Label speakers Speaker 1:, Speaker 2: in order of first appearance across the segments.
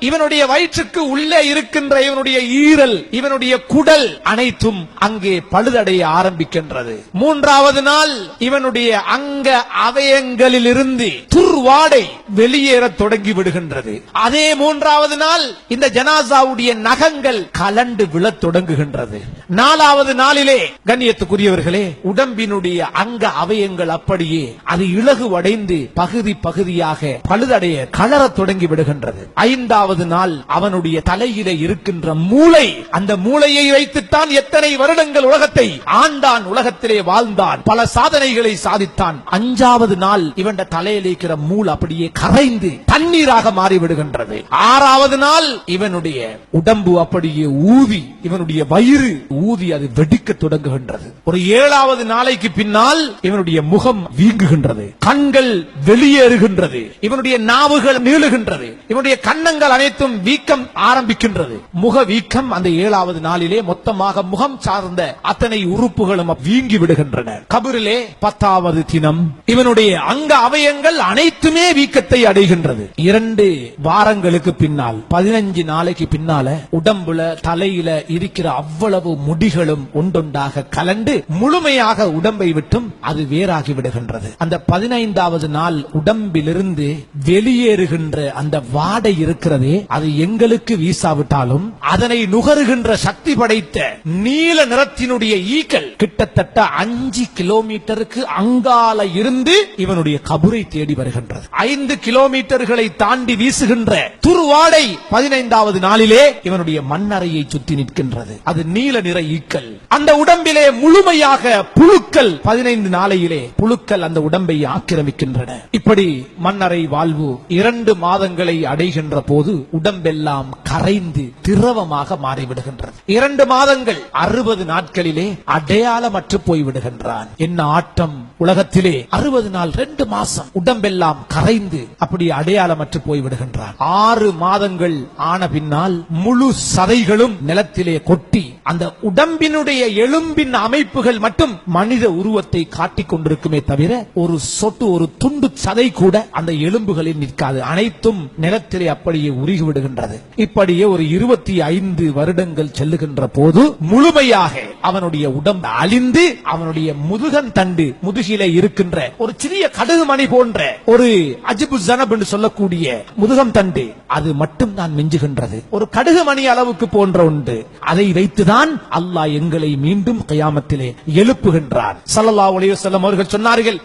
Speaker 1: இவனுடைய வயிற்றுக்கு உள்ளே இருக்கின்ற இவனுடைய ஈரல் இவனுடைய குடல் அனைத்தும் அங்கே பழுதடைய ஆரம்பிக்கின்றது. மூன்றாவது நாள் இவனுடைய அங்க அவயங்களிலிருந்து துர்வாடை வெளியேற தொடங்கி விடுகின்றது. அதே மூன்றாவது நாள் இந்த ஜனாசாவுடைய நகங்கள் கலண்டு விழத் தொடங்குகின்றது. நாலாவது நாளிலே கண்ணியத்துக்குரியவர்களே உடம்பினுடைய அங்க அவயங்கள் அப்படியே அது இலகுவடைந்து பகுதி பகுதியாக பழுதடைய கலரத் தொடங்கி விடுகின்றது. ஐந்தாவது நாள் அவனுடைய தலையிலே இருக்கின்ற மூளை அந்த மூளையை வைத்துத்தான் எத்தனை வருடங்கள் உலகத்தை ஆண்டான் உலகத்திலே வாழ்ந்தான் பல சாதனைகளை சாதித்தான். அஞ்சாவது நாள் இவன் தலையில் இருக்கிற மூள் அப்படியே கரைந்து தண்ணீராக மாறி விடுகின்றது ஆறாவது நாள் இவனுடைய உடம்பு அப்படியே ஊதி இவனுடைய வயிறு ஊதி அது வெடிக்க தொடங்குகின்றது. ஒரு ஏழாவது நாளைக்கு பின்னால் இவனுடைய முகம் வீங்குகின்றது கண்கள் வெளியேறுகின்றது இவனுடைய நாவுகள் நீளுகின்றது இவனுடைய கன்னங்கள் அனைத்தும் வீக்கம் ஆரம்பிக்கின்றது. முக வீக்கம் அந்த ஏழாவது நாளிலே மொத்தமாக முகம் சார்ந்த அத்தனை உறுப்புகளும் வீங்கி விடுகின்றன கபிரிலே பத்தாவது தினம் இவனுடைய அங்க அவயங்கள் அனைத்து அனைத்துமே வீக்கத்தை அடைகின்றது. இரண்டு வாரங்களுக்கு பின்னால் பதினஞ்சு நாளைக்கு பின்னால உடம்புல தலையில இருக்கிற அவ்வளவு முடிகளும் ஒன்றொன்றாக கலண்டு முழுமையாக உடம்பை விட்டும் அது வேறாகி விடுகின்றது. அந்த பதினைந்தாவது நாள் உடம்பிலிருந்து வெளியேறுகின்ற அந்த வாடை இருக்கிறதே அது எங்களுக்கு வீசாவிட்டாலும் அதனை நுகருகின்ற சக்தி படைத்த நீல நிறத்தினுடைய ஈக்கள் கிட்டத்தட்ட அஞ்சு கிலோமீட்டருக்கு அங்கால இருந்து இவனுடைய கபுரை தேடி வருகின்றது ஐந்து கிலோமீட்டர்களை தாண்டி வீசுகின்ற துருவாடை பதினைந்தாவது நாளிலே இவனுடைய மண்ணறையை சுற்றி நிற்கின்றது. அது நீல நிற ஈக்கள். அந்த உடம்பிலே முழுமையாக புழுக்கள். பதினைந்து நாளையிலே புழுக்கள் அந்த உடம்பை ஆக்கிரமிக்கின்றன. இப்படி மண்ணறை வாழ்வு இரண்டு மாதங்களை அடைகின்ற போது உடம்பெல்லாம் கரைந்து திரவமாக மாறிவிடுகின்றது. இரண்டு மாதங்கள் அறுபது நாட்களிலே அடையாளமற்று போய்விடுகின்றான். என்ன ஆட்டம்? உலகத்திலே அறுபது நாள் ரெண்டு மாசம் உடம்பெல்லாம் கரைந்து அப்படி அடையாளமற்று போய்விடுகின்றான். ஆறு மாதங்கள் ஆன பின்னால் முழு சதைகளும் நிலத்திலே கொட்டி அந்த உடம்பினுடைய எலும்பின் அமைப்புகள் மட்டும் மனித உருவத்தை காட்டிக் கொண்டிருக்குமே தவிர ஒரு சொட்டு ஒரு துண்டு சதை கூட அந்த எலும்புகளில் நிற்காது. அனைத்தும் நிலத்திலே அப்படியே உருகி விடுகின்றது. அப்படியே ஒரு இருபத்தி ஐந்து வருடங்கள் செல்லுகின்ற போது முழுமையாக அவனுடைய உடம்பு அழிந்து அவனுடைய முதுகன் தண்டு முதுகிலே இருக்கின்ற ஒரு சிறிய கடுகு மணி போன்ற ஒரு அஜிபு ஜனப் என்று சொல்லக்கூடிய முதுகம் தண்டு. அது மட்டும் தான் மிஞ்சுகின்றது. ஒரு கடுகு மணி அளவுக்கு போன்ற உண்டு. அதை வைத்துதான் அல்லாஹ் எங்களை மீண்டும் கயாமத்திலே எழுப்புகின்றார். ஸல்லல்லாஹு அலைஹி அவர்கள் சொன்னார்கள்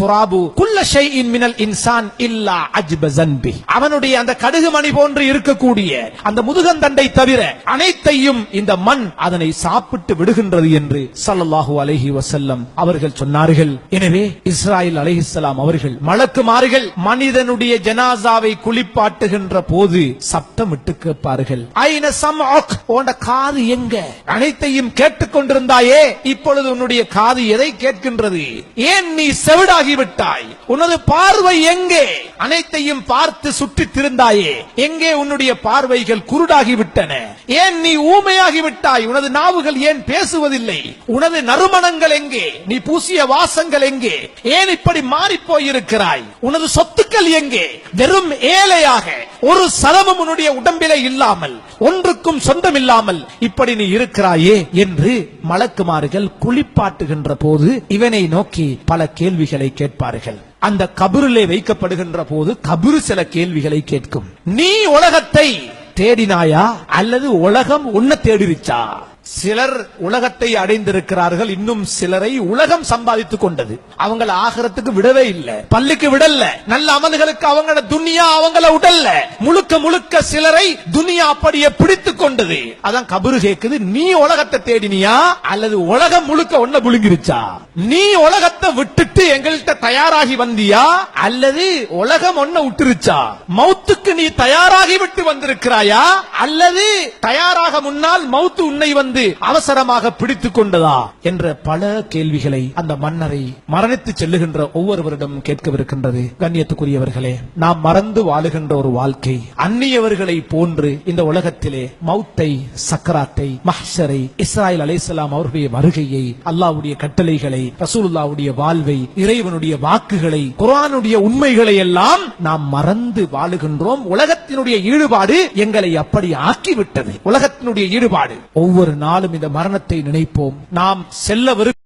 Speaker 1: துராபு குல்ல ஷைஇன் மினல் இன்சான் இல்லா அஜ்ப ஜன்பி. அவனுடைய அந்த கடுகு மணி போன்று இருக்கக்கூடிய அந்த முதுகந்தண்டை தவிர அனைத்தையும் இந்த மண் அதனை சாப்பிட்டு விடுகின்றது என்று சல்லல்லாஹு அலஹி வசல்லம் அவர்கள் சொன்னார்கள். எனவே இஸ்ராயில் அலைஹிஸ்ஸலாம் அவர்கள் மலக்குமார்கள் மனிதனுடைய ஜனாசாவை குளிப்பாட்டுகின்ற போது சப்தமிட்டு கேட்பார்கள். ஐன சம்அக்? காது எங்க? அனைத்தையும் கேட்டுக் கொண்டிருந்தாயே. இப்பொழுது உன்னுடைய காது எதை கேட்கின்றது? ஏன் நீ செவிடாகி விட்டாய் உனது பார்வை எங்கே? அனைத்தையும் பார்த்து சுற்றித் திருந்தாயே. எங்கே உன்னுடைய பார்வைகள் குருடாகி விட்டன ஏன் நீ ஊமையாகி விட்டாய் உனது நாவுகள் ஏன் பேசுவதில்லை. உனது நறுமணங்கள் எங்கே? நீ பூசிய வாசங்கள் எங்கே? ஏன் இப்படி மாறி போயிருக்கிறாய் உனது சொத்துக்கள் எங்கே? வெறும் ஏழையாக ஒரு சதமும் உன்னுடைய உடம்பிலே இல்லாமல் ஒன்றுக்கும் சொந்தம் இல்லாமல் இப்படி நீ இருக்கிறாயே என்று மலக்குமார்கள் குளிப்பாட்டுகின்ற போது இவனை நோக்கி பல கேள்விகளை கேட்பார்கள். அந்த கபரிலே வைக்கப்படுகின்ற போது கபரு சில கேள்விகளை கேட்கும். நீ உலகத்தை தேடினாயா? அல்லது உலகம் உன்னை தேடிருச்சா? சிலர் உலகத்தை அடைந்திருக்கிறார்கள். இன்னும் சிலரை உலகம் சம்பாதித்துக் கொண்டது. அவங்கள ஆகரத்துக்கு விடவே இல்லை. பள்ளிக்கு விடல. நல்ல அமல்களுக்கு அவங்கள துனியா அவங்கள உடல்ல. முழுக்க முழுக்க சிலரை துனியா அப்படியே பிடித்து கொண்டது. அதான் கபரு கேக்குது நீ உலகத்தை தேடினியா? அல்லது உலகம் முழுக்க ஒன்ன புழுங்கிருச்சா? நீ உலகத்தை விட்டுட்டு எங்கள்கிட்ட தயாராகி வந்தியா? அல்லது உலகம் ஒன்ன விட்டுருச்சா மௌத்துக்கு நீ தயாராகி விட்டு வந்திருக்கிறாயா? அல்லது தயாராக முன்னால் மௌத்து உன்னை வந்து வந்து அவசரமாக பிடித்துக் கொண்டதா என்ற பல கேள்விகளை அந்த மன்னரை மரணித்து செல்லுகின்ற ஒவ்வொருவரிடம் கேட்கவிருக்கின்றது. கண்ணியத்துக்குரியவர்களே நாம் மறந்து வாழுகின்ற ஒரு வாழ்க்கை அந்நியவர்களை போன்று இந்த உலகத்திலே மௌத்தை சக்கராத்தை மஹரை இஸ்ராயல் அலைஹிஸ்ஸலாம் அவர்களுடைய வருகையை அல்லாவுடைய கட்டளைகளை ரசூலுல்லாவுடைய வாழ்வை இறைவனுடைய வாக்குகளை குரானுடைய உண்மைகளை எல்லாம் நாம் மறந்து வாழுகின்றோம். உலகத்தினுடைய ஈடுபாடு எங்களை அப்படி ஆக்கிவிட்டது. உலகத்தினுடைய ஈடுபாடு ஒவ்வொரு நாள் நாளும் இந்த மரணத்தை நினைப்போம். நாம் செல்லவிருக்கும்